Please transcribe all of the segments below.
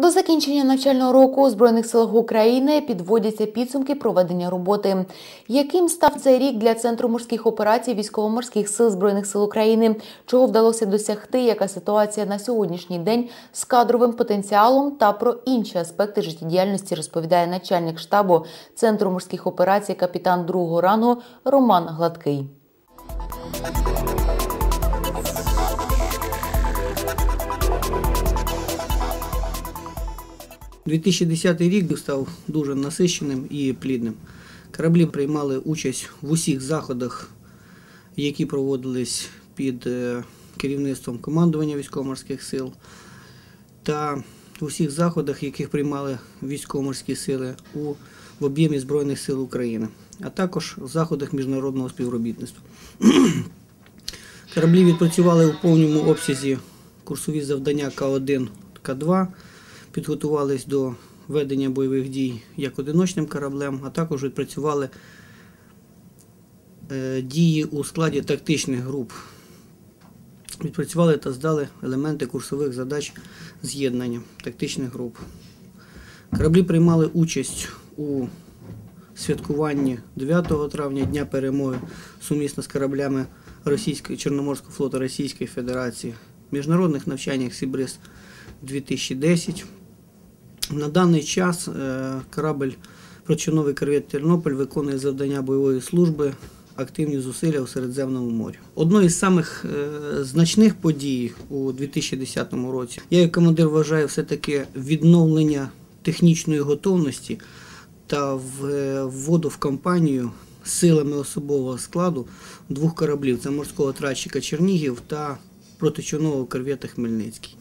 До закінчення навчального року у Збройних силах України підводяться підсумки проведення роботи. Яким став цей рік для центру морських операцій військово-морських сил збройних сил України? Чого вдалося досягти? Яка ситуація на сьогоднішній день з кадровим потенціалом та про інші аспекти життєдіяльності розповідає начальник штабу центру морських операцій, капітан другого рангу Роман Гладкий. 2010 рік став дуже насиченим і плідним. Кораблі приймали участь в усіх заходах, які проводились під е, керівництвом командування військово-морських сил, та в усіх заходах, яких приймали військово-морські сили у в об'ємі Збройних сил України, а також в заходах міжнародного співробітництва. Кораблі відпрацювали у повному обсязі курсові завдання К1, К2 підготувались до ведення бойових дій як одиночним кораблем, а також відпрацювали е, дії у складі тактичних груп. Відпрацювали та здали елементи курсових задач з'єднання тактичних груп. Кораблі приймали участь у святкуванні 9 травня Дня перемоги сумісно з кораблями Російської Чорноморського флоту Російської Федерації, міжнародних навчаннях Сібриз 2010. На даний час е, корабль прочиновий корвет Тернопіль виконує завдання бойової служби, активні зусилля у Середземному морі. Одною із самих е, значних подій у 2010 році я як командир вважаю все-таки відновлення технічної готовності та е, вводу в кампанію силами особового складу двох кораблів це морського тральщика Чернігів та протичовного корвета Хмельницький.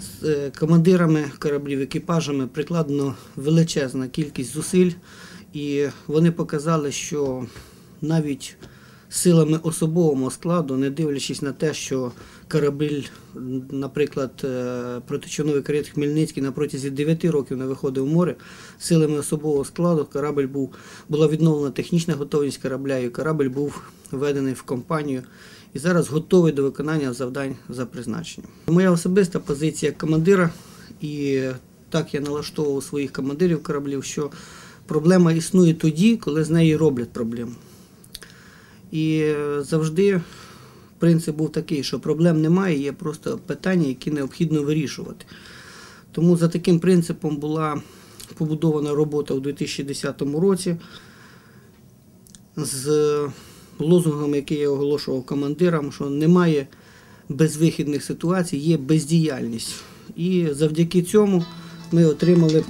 З е, командирами кораблів, екіпажами прикладено величезна кількість зусиль, і вони показали, що навіть силами особового складу, не дивлячись на те, що корабель, наприклад, е, протичовновий карет Хмельницький на протязі 9 років не виходив в море, силами особового складу корабль був, була відновлена технічна готовність корабля, і корабль був введений в компанію і зараз готовий до виконання завдань за призначенням. Моя особиста позиція командира, і так я налаштовував своїх командирів кораблів, що проблема існує тоді, коли з неї роблять проблему. І завжди принцип був такий, що проблем немає, є просто питання, які необхідно вирішувати. Тому за таким принципом була побудована робота у 2010 році. з лозунгом, який я оголошував командирам, що немає безвихідних ситуацій, є бездіяльність. І завдяки цьому ми отримали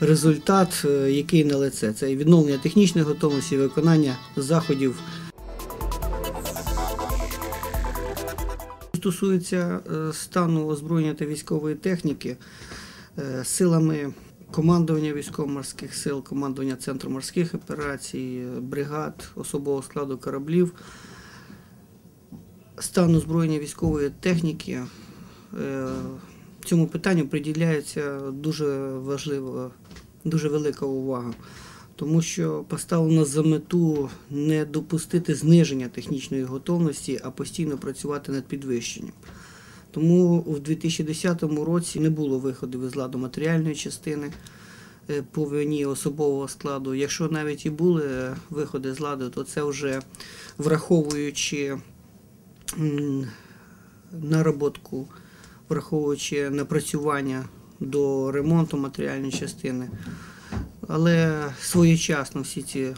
результат, е, який на лице. Це відновлення технічної готовності, виконання заходів. Стосується е, стану озброєння та військової техніки, е, силами командування військово-морських сил, командування Центру морських операцій, бригад, особового складу кораблів, стан озброєння військової техніки. Е, цьому питанню приділяється дуже важлива, дуже велика увага, тому що поставлено за мету не допустити зниження технічної готовності, а постійно працювати над підвищенням. Тому в 2010 році не було виходу із ладу матеріальної частини е, по вині особового складу. Якщо навіть і були виходи з ладу, то це вже враховуючи нароботку, враховуючи напрацювання до ремонту матеріальної частини. Але своєчасно всі ці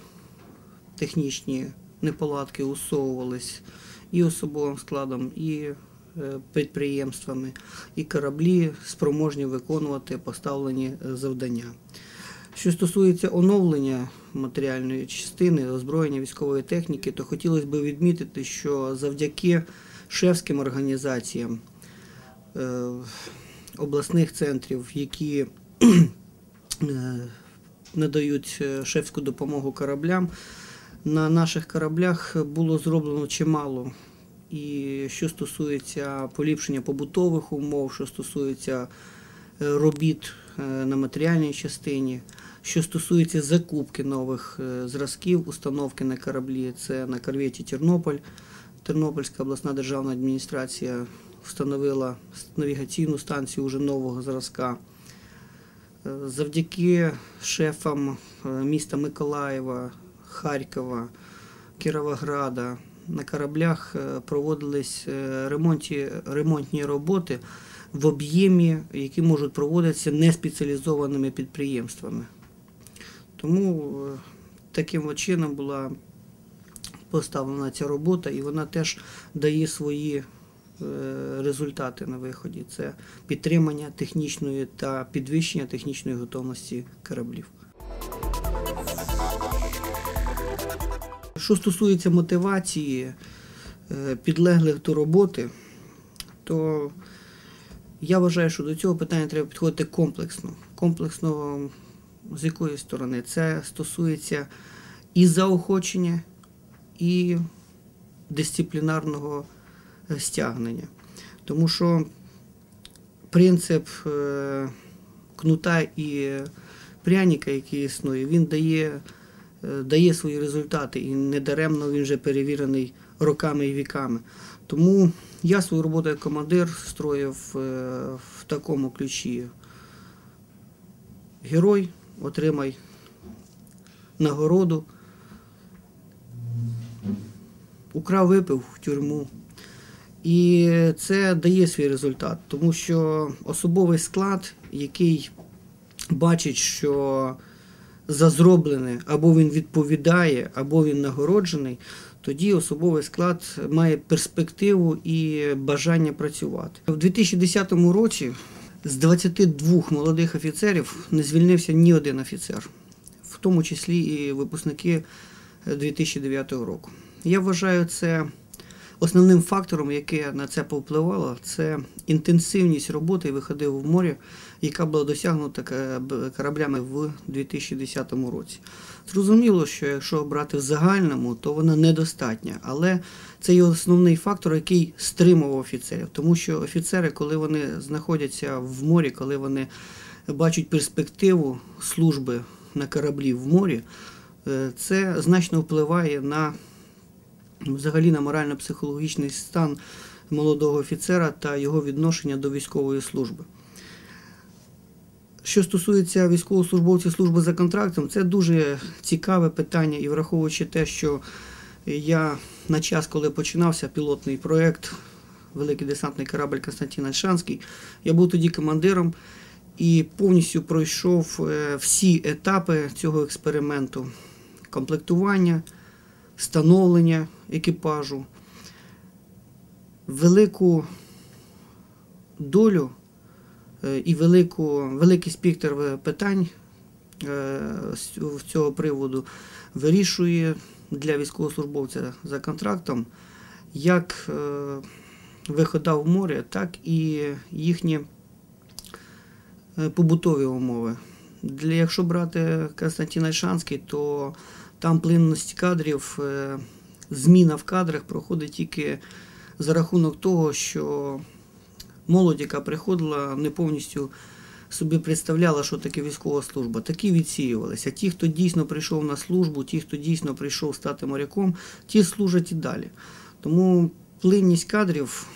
технічні неполадки усовувались і особовим складом, і Е, підприємствами, і кораблі спроможні виконувати поставлені е, завдання. Що стосується оновлення матеріальної частини, озброєння військової техніки, то хотілося б відмітити, що завдяки шефським організаціям е, обласних центрів, які надають шефську допомогу кораблям, на наших кораблях було зроблено чимало і що стосується поліпшення побутових умов, що стосується е, робіт е, на матеріальній частині, що стосується закупки нових е, зразків, установки на кораблі, це на корветі Тернополь, Тернопільська обласна державна адміністрація встановила навігаційну станцію уже нового зразка. Завдяки шефам міста Миколаєва, Харкова, Кіровограда на кораблях е, проводились е, ремонті, ремонтні роботи в об'ємі, які можуть проводитися неспеціалізованими підприємствами. Тому е, таким чином була поставлена ця робота, і вона теж дає свої результати на виході. Це підтримання технічної та підвищення технічної готовності кораблів. Що стосується мотивації е, підлеглих до роботи, то я вважаю, що до цього питання треба підходити комплексно. Комплексно з якої сторони? Це стосується і заохочення, і дисциплінарного стягнення. Тому що принцип е, кнута і пряника, який існує, він дає, дає свої результати і недаремно він вже перевірений роками і віками. Тому я свою роботу як командир строїв е, в такому ключі. Герой, отримай нагороду. Украв випив в тюрму. І це дає свій результат, тому що особовий склад, який бачить, що за зроблене або він відповідає, або він нагороджений, тоді особовий склад має перспективу і бажання працювати. У 2010 році з 22 молодих офіцерів не звільнився ні один офіцер, в тому числі і випускники 2009 року. Я вважаю це основним фактором, яке на це повпливало, це інтенсивність роботи і виходи в море, яка була досягнута кораблями в 2010 році. Зрозуміло, що якщо брати в загальному, то вона недостатня, але це є основний фактор, який стримував офіцерів. Тому що офіцери, коли вони знаходяться в морі, коли вони бачать перспективу служби на кораблі в морі, е, це значно впливає на взагалі на морально-психологічний стан молодого офіцера та його відношення до військової служби. Що стосується військовослужбовців служби за контрактом, це дуже цікаве питання, і враховуючи те, що я на час, коли починався пілотний проєкт Великий десантний корабль Константин Альшанський, я був тоді командиром і повністю пройшов е, всі етапи цього експерименту: комплектування, становлення екіпажу, велику долю е, і велику, великий спектр е, питань е, з цього приводу вирішує для військовослужбовця за контрактом як вихода в море, так і їхні побутові умови. Якщо брати Константин Альшанський, то там плинність кадрів, е, зміна в кадрах проходить тільки за рахунок того, що молодь, яка приходила, не повністю собі представляла, що таке військова служба. Такі відсіювалися. Ті, хто дійсно прийшов на службу, ті, хто дійсно прийшов стати моряком, ті служать і далі. Тому плинність кадрів,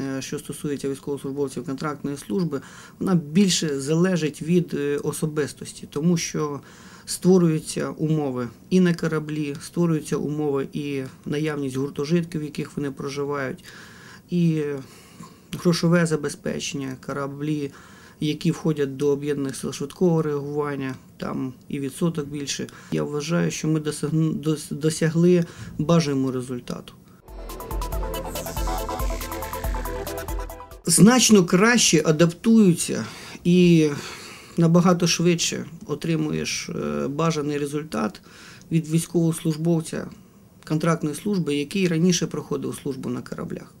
е, що стосується військовослужбовців контрактної служби, вона більше залежить від е, особистості, тому що створюються умови і на кораблі, створюються умови і наявність гуртожитків, в яких вони проживають, і грошове забезпечення, кораблі, які входять до об'єднаних сил швидкого реагування, там і відсоток більше. Я вважаю, що ми досягли бажаного результату. Значно краще адаптуються і набагато швидше отримуєш е, бажаний результат від військовослужбовця контрактної служби, який раніше проходив службу на кораблях.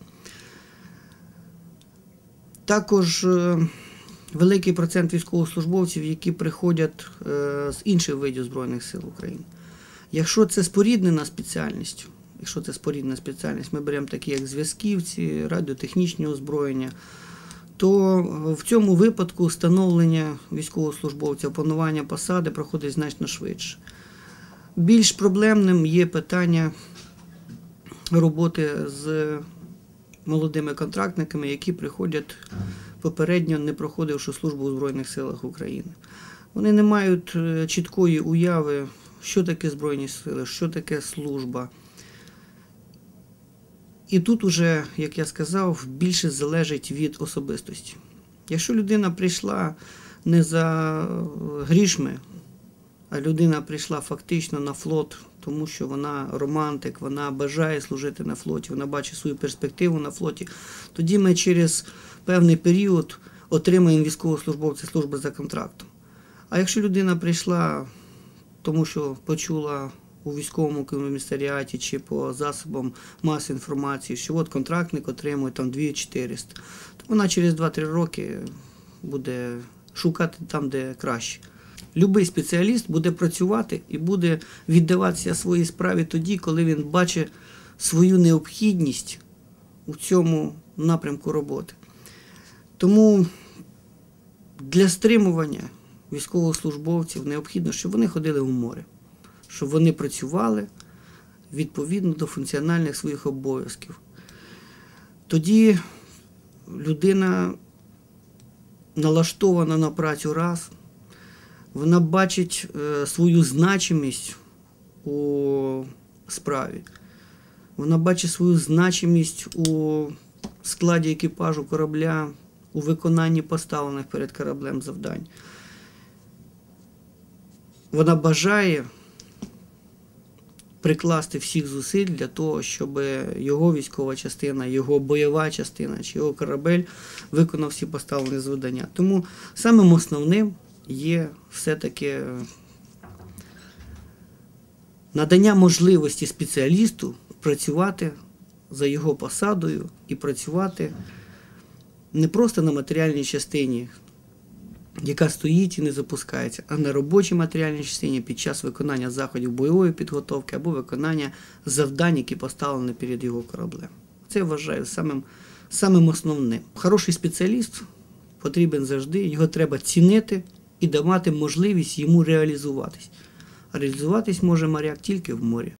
Також е, великий процент військовослужбовців, які приходять е, з інших видів Збройних сил України. Якщо це споріднена спеціальність, якщо це споріднена спеціальність, ми беремо такі, як зв'язківці, радіотехнічні озброєння, то в цьому випадку встановлення військовослужбовця, опанування посади проходить значно швидше. Більш проблемним є питання роботи з молодими контрактниками, які приходять попередньо не проходивши службу у Збройних силах України. Вони не мають е, чіткої уяви, що таке Збройні сили, що таке служба. І тут уже, як я сказав, більше залежить від особистості. Якщо людина прийшла не за е, грішми, а людина прийшла фактично на флот, тому що вона романтик, вона бажає служити на флоті, вона бачить свою перспективу на флоті, тоді ми через певний період отримаємо військовослужбовця служби за контрактом. А якщо людина прийшла, тому що почула у військовому комісаріаті чи по засобам масової інформації, що от контрактник отримує там 2400, то вона через 2-3 роки буде шукати там, де краще. Любий спеціаліст буде працювати і буде віддаватися своїй справі тоді, коли він бачить свою необхідність у цьому напрямку роботи. Тому для стримування військовослужбовців необхідно, щоб вони ходили в море, щоб вони працювали відповідно до функціональних своїх обов'язків. Тоді людина налаштована на працю раз, вона бачить е, свою значимість у справі. Вона бачить свою значимість у складі екіпажу корабля, у виконанні поставлених перед кораблем завдань. Вона бажає прикласти всіх зусиль для того, щоб його військова частина, його бойова частина чи його корабель виконав всі поставлені завдання. Тому самим основним є все-таки надання можливості спеціалісту працювати за його посадою і працювати не просто на матеріальній частині, яка стоїть і не запускається, а на робочій матеріальній частині під час виконання заходів бойової підготовки або виконання завдань, які поставлені перед його кораблем. Це я вважаю самим, самим основним. Хороший спеціаліст потрібен завжди, його треба цінити і давати можливість йому реалізуватись. А реалізуватись може моряк тільки в морі.